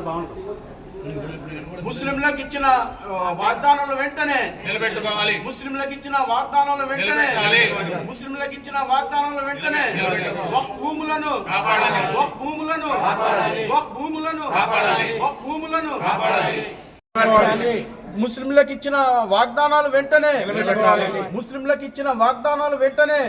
అనుకున్న బాగుంటుంది ముస్లింలకు ఇచ్చిన వాగ్దానాలు వెంటనే నిలబెట్టుకోవాలి. ముస్లింలకు ఇచ్చిన వాగ్దానాలు వెంటనే. ముస్లింలకు ఇచ్చిన వాగ్దానాలు వెంటనే భూములను భూములను భూములను భూములను. ముస్లింలకు ఇచ్చిన వాగ్దానాలు వెంటనే నిలబెట్టుకోవాలి. ముస్లింలకు ఇచ్చిన వాగ్దానాలు వెంటనే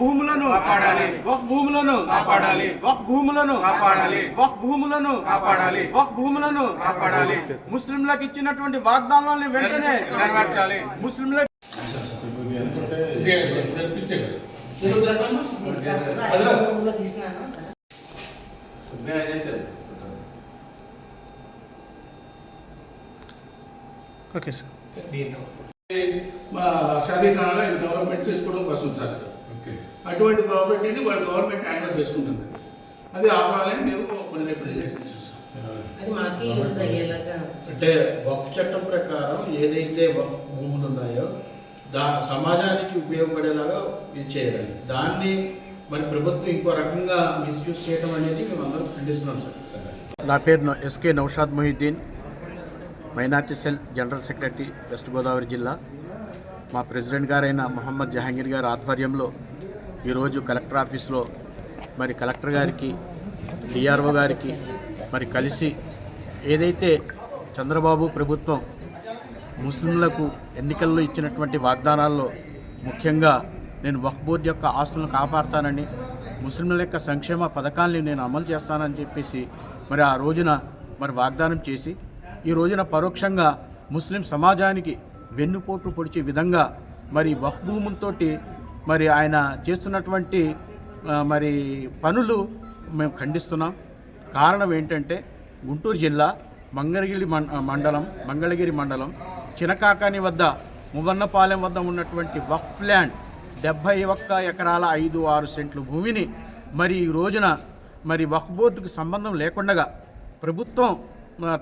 భూములను కాపాడాలి. వక్ఫ్ భూములను కాపాడాలి. వక్ఫ్ భూములను కాపాడాలి. వక్ఫ్ భూములను కాపాడాలి. భూములను కాపాడాలి. ముస్లింలకు ఇచ్చినటువంటి వాగ్దానాలను వెంటనే నెరవేర్చాలి ముస్లింలకు ఓకే సార్ మా షాదీ ఖానాలో చేసుకోవడం కోసం సార్ అటువంటి ప్రాపర్టీని వాళ్ళు గవర్నమెంట్ హ్యాండ్ చేసుకుంటుంది. అది ఆపాలని మేము రిప్రజెంటేషన్ అయ్యేలాగా అంటే వక్ఫ్ చట్టం ప్రకారం ఏదైతే వక్ఫ్ భూములు ఉన్నాయో దా సమాజానికి ఉపయోగపడేలాగా ఇది చేయాలి. దాన్ని మరి ప్రభుత్వం ఇంకో రకంగా మిస్యూజ్ చేయడం అనేది మేము అందరం ఖండిస్తున్నాం సార్. నా పేరు now- SK Naushad Mohiddin minority cell general secretary west Godavari జిల్లా. మా ప్రెసిడెంట్ గారైన మొహమ్మద్ జహాంగీర్ గారి ఆధ్వర్యంలో ఈరోజు కలెక్టర్ ఆఫీస్లో మరి కలెక్టర్ గారికి డిఆర్ఓ గారికి మరి కలిసి ఏదైతే చంద్రబాబు ప్రభుత్వం ముస్లింలకు ఎన్నికల్లో ఇచ్చినటువంటి వాగ్దానాల్లో ముఖ్యంగా నేను వక్ఫ్ బోర్డు యొక్క ఆస్తులను కాపాడుతానని ముస్లింల యొక్క సంక్షేమ పథకాల్ని నేను అమలు చేస్తానని చెప్పేసి మరి ఆ రోజున మరి వాగ్దానం చేసి ఈ రోజున పరోక్షంగా ముస్లిం సమాజానికి వెన్నుపోటు పొడిచే విధంగా మరి వక్ఫ్ మరి ఆయన చేస్తున్నటువంటి మరి పనులు మేము ఖండిస్తున్నాం. కారణం ఏంటంటే గుంటూరు జిల్లా మంగళగిరి మండలం మంగళగిరి మండలం చినకాకాని వద్ద మువన్నపాలెం వద్ద ఉన్నటువంటి వక్ఫ్ ల్యాండ్ డెబ్భై ఒక్క ఎకరాల ఐదు ఆరు సెంట్లు భూమిని మరి ఈ రోజున మరి వక్ఫ్ బోర్డుకు సంబంధం లేకుండా ప్రభుత్వం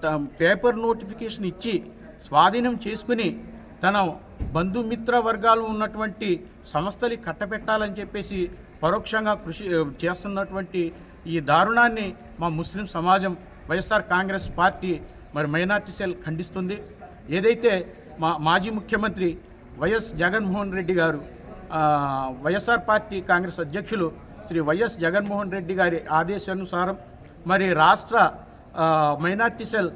త- పేపర్ నోటిఫికేషన్ ఇచ్చి స్వాధీనం చేసుకుని తన బంధుమిత్ర వర్గాలు ఉన్నటువంటి సంస్థలు కట్టబెట్టాలని చెప్పేసి పరోక్షంగా కృషి చేస్తున్నటువంటి ఈ దారుణాన్ని మా ముస్లిం సమాజం వైఎస్ఆర్ కాంగ్రెస్ పార్టీ మరి మైనార్టీ సెల్ ఖండిస్తుంది. ఏదైతే మా మాజీ ముఖ్యమంత్రి వైఎస్ జగన్మోహన్ రెడ్డి గారు వైఎస్ఆర్ పార్టీ కాంగ్రెస్ అధ్యక్షులు శ్రీ వైఎస్ జగన్మోహన్ రెడ్డి గారి ఆదేశానుసారం మరి రాష్ట్ర మైనార్టీ సెల్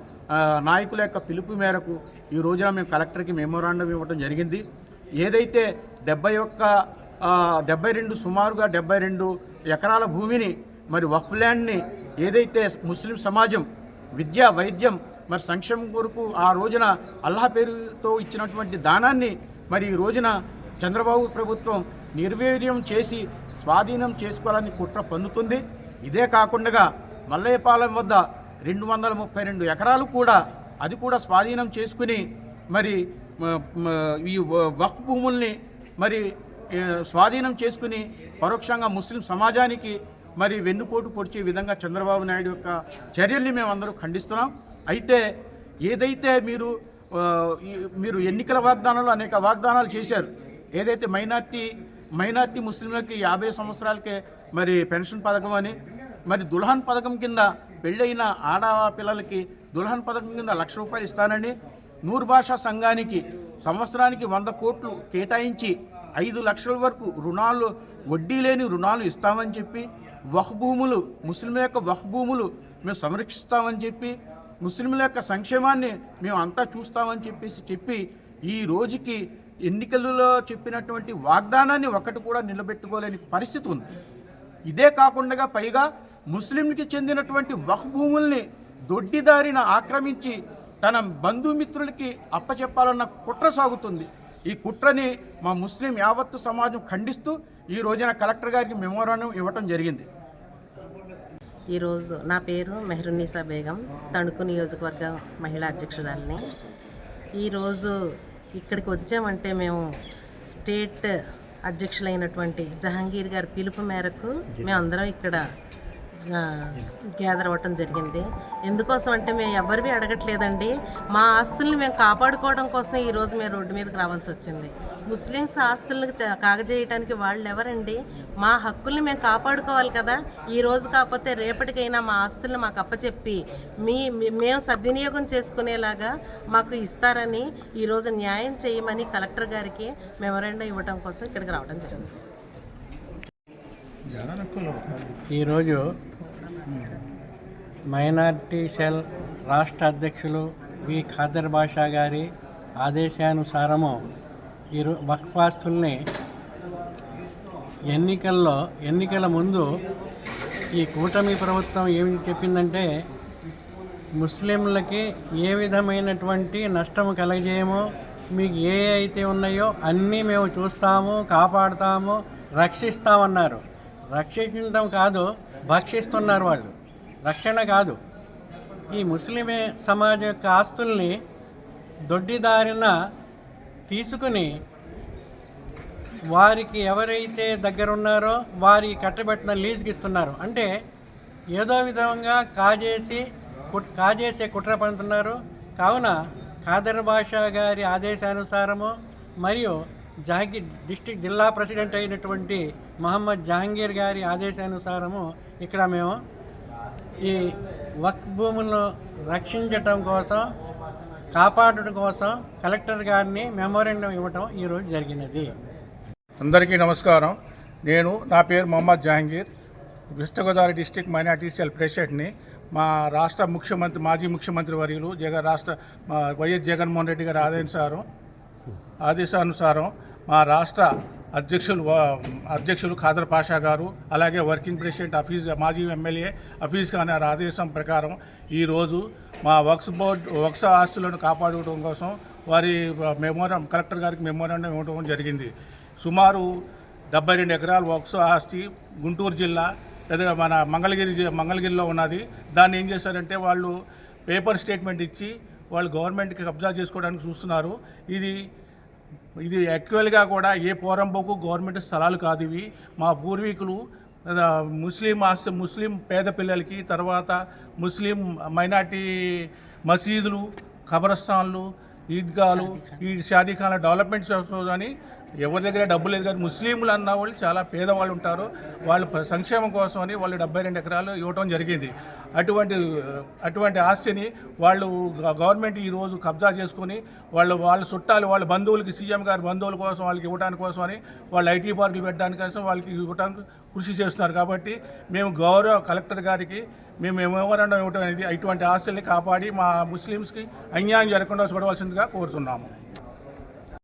నాయకుల యొక్క పిలుపు మేరకు ఈ రోజున మేము కలెక్టర్కి మెమోరాండం ఇవ్వడం జరిగింది. ఏదైతే డెబ్బై ఒక్క డెబ్బై రెండు సుమారుగా డెబ్బై రెండు ఎకరాల భూమిని మరి వక్ఫ్ ల్యాండ్ని ఏదైతే ముస్లిం సమాజం విద్య వైద్యం మరి సంక్షేమం కొరకు ఆ రోజున అల్లాహ్ పేరుతో ఇచ్చినటువంటి దానాన్ని మరి ఈ రోజున చంద్రబాబు ప్రభుత్వం నిర్వీర్యం చేసి స్వాధీనం చేసుకోవాలని కుట్ర పన్నుతుంది ఇదే కాకుండా మల్లయ్యపాలెం వద్ద రెండు వందల ముప్పై రెండు ఎకరాలు కూడా అది కూడా స్వాధీనం చేసుకుని మరి ఈ వ- భూముల్ని మరి స్వాధీనం చేసుకుని పరోక్షంగా ముస్లిం సమాజానికి మరి వెన్నుపోటు పొడిచే విధంగా చంద్రబాబు నాయుడు యొక్క చర్యల్ని మేము అందరూ ఖండిస్తున్నాం. అయితే ఏదైతే మీరు మీరు ఎన్నికల వాగ్దానాలు అనేక వాగ్దానాలు చేశారు ఏదైతే మైనార్టీ మైనార్టీ ముస్లింలకి యాభై సంవత్సరాలకే మరి పెన్షన్ పథకం అని మరి దుల్హన్ పథకం కింద పెళ్ళైన ఆడ పిల్లలకి దుల్హన్ పథకం కింద లక్ష రూపాయలు ఇస్తానని నూరు భాషా సంఘానికి సంవత్సరానికి వంద కోట్లు కేటాయించి ఐదు లక్షల వరకు రుణాలు వడ్డీ లేని రుణాలు ఇస్తామని చెప్పి వహ్ భూములు ముస్లింల యొక్క వహ్ భూములు మేము సంరక్షిస్తామని చెప్పి ముస్లింల యొక్క సంక్షేమాన్ని మేము అంతా చూస్తామని చెప్పేసి చెప్పి ఈ రోజుకి ఎన్నికలలో చెప్పినటువంటి వాగ్దానాన్ని ఒకటి కూడా నిలబెట్టుకోలేని పరిస్థితి ఉంది. ఇదే కాకుండా పైగా ముస్లింకి చెందినటువంటి వక్ భూముల్ని దొడ్డిదారిన ఆక్రమించి తన బంధుమిత్రులకి అప్పచెప్పాలన్న కుట్ర సాగుతుంది. ఈ కుట్రని మా ముస్లిం యావత్తు సమాజం ఖండిస్తూ ఈ రోజున కలెక్టర్ గారికి మెమోరాండం ఇవ్వటం జరిగింది. ఈరోజు నా పేరు మెహరున్నీసా బేగం తణుకు నియోజకవర్గ మహిళా అధ్యక్షురాలని. ఈరోజు ఇక్కడికి వచ్చామంటే మేము స్టేట్ అధ్యక్షులైనటువంటి జహాంగీర్ గారి పిలుపు మేరకు మేమందరం ఇక్కడ గ్యాదర్ అవ్వటం జరిగింది. ఎందుకోసం అంటే మేము ఎవరివి అడగట్లేదండి. మా ఆస్తుల్ని మేము కాపాడుకోవడం కోసం ఈరోజు మేము రోడ్డు మీదకి రావాల్సి వచ్చింది. ముస్లిమ్స్ ఆస్తులను కాగజేయడానికి కాగజేయటానికి వాళ్ళు ఎవరండి? మా హక్కుల్ని మేము కాపాడుకోవాలి కదా. ఈ రోజు కాకపోతే రేపటికైనా మా ఆస్తుల్ని మాకు అప్పచెప్పి మీ మీ- మేము సద్వినియోగం చేసుకునేలాగా మాకు ఇస్తారని ఈరోజు న్యాయం చేయమని కలెక్టర్ గారికి మెమరాండం ఇవ్వడం కోసం ఇక్కడికి రావడం జరిగింది. ఈరోజు మైనార్టీ సెల్ రాష్ట్ర అధ్యక్షులు వి. ఖాదర్ బాషా గారి ఆదేశానుసారము ఈరో వక్ఫాస్తుల్ని ఎన్నికల్లో ఎన్నికల ముందు ఈ కూటమి ప్రభుత్వం ఏమి చెప్పిందంటే ముస్లింలకి ఏ విధమైనటువంటి నష్టం కలగజేయమో మీకు ఏ అయితే ఉన్నాయో అన్నీ మేము చూస్తాము కాపాడుతాము రక్షిస్తామన్నారు. రక్షించడం కాదు భక్షిస్తున్నారు వాళ్ళు. రక్షణ కాదు. ఈ ముస్లిమే సమాజం యొక్క ఆస్తుల్ని దొడ్డిదారిన తీసుకుని వారికి ఎవరైతే దగ్గర ఉన్నారో వారికి కట్టబెట్టిన లీజుకి ఇస్తున్నారు. అంటే ఏదో విధంగా కాజేసి కుట్ కాజేసే కుట్ర పడుతున్నారు. కావున ఖాదర్ భాష గారి ఆదేశానుసారము మరియు జహంగీర్ డిస్టిక్ జిల్లా ప్రెసిడెంట్ అయినటువంటి మహమ్మద్ జహాంగీర్ గారి ఆదేశానుసారము ఇక్కడ మేము ఈ వక్ భూములను రక్షించటం కోసం కాపాడటం కోసం కలెక్టర్ గారిని మెమోరెండం ఇవ్వటం ఈరోజు జరిగినది. అందరికీ నమస్కారం. నేను నా పేరు Mohammed Jahangir. West Godavari district minority cell ప్రెసిడెంట్ని మా రాష్ట్ర ముఖ్యమంత్రి మాజీ ముఖ్యమంత్రి వర్యులు జగన్ రాష్ట్ర వైఎస్ జగన్మోహన్ రెడ్డి గారు ఆదేశానుసారం ఆదేశానుసారం మా రాష్ట్ర అధ్యక్షులు అధ్యక్షులు ఖాదర్ పాషా గారు అలాగే వర్కింగ్ ప్రెసిడెంట్ అఫీజ్ మాజీ ఎమ్మెల్యే అఫీజ్ ఖాన్ గారి ఆదేశం ప్రకారం ఈరోజు మా వర్క్స్ బోర్డ్ వర్క్స్ ఆస్తులను కాపాడుకోవడం కోసం వారి మెమోరం కలెక్టర్ గారికి మెమోరాండం ఇవ్వడం జరిగింది. సుమారు డెబ్బై రెండు ఎకరాల వక్స ఆస్తి గుంటూరు జిల్లా లేదా మన మంగళగిరి మంగళగిరిలో ఉన్నది. దాన్ని ఏం చేశారంటే వాళ్ళు పేపర్ స్టేట్మెంట్ ఇచ్చి వాళ్ళు గవర్నమెంట్కి కబ్జా చేసుకోవడానికి చూస్తున్నారు. ఇది ఇది యాక్చువల్గా కూడా ఏ పోరంబోకు గవర్నమెంట్ స్థలాలు కాదు ఇవి. మా పూర్వీకులు ముస్లిం ఆస్ ముస్లిం పేద పిల్లలకి తర్వాత ముస్లిం మైనార్టీ మసీదులు ఖబరస్థాన్లు ఈద్గాలు ఈ షాదీఖాన్ల డెవలప్మెంట్ అని ఎవరి దగ్గర డబ్బు లేదు కానీ ముస్లింలు అన్న వాళ్ళు చాలా పేదవాళ్ళు ఉంటారు. వాళ్ళ సంక్షేమం సంక్షేమం కోసమని వాళ్ళు డెబ్బై రెండు ఎకరాలు ఇవ్వటం జరిగింది. అటువంటి అటువంటి ఆస్తిని వాళ్ళు గవర్నమెంట్ ఈరోజు కబ్జా చేసుకొని వాళ్ళు వాళ్ళ చుట్టాలు వాళ్ళ బంధువులకి సీఎం గారి బంధువుల కోసం వాళ్ళకి ఇవ్వడానికి కోసమని వాళ్ళు ఐటీ పార్కులు పెట్టడానికి కోసం వాళ్ళకి ఇవ్వడానికి కృషి చేస్తున్నారు. కాబట్టి మేము గౌరవ కలెక్టర్ గారికి మేము మెమోరాండం ఇవ్వటం అనేది ఇటువంటి ఆస్తుల్ని కాపాడి మా ముస్లిమ్స్కి అన్యాయం జరగకుండా చూడవలసిందిగా కోరుతున్నాము.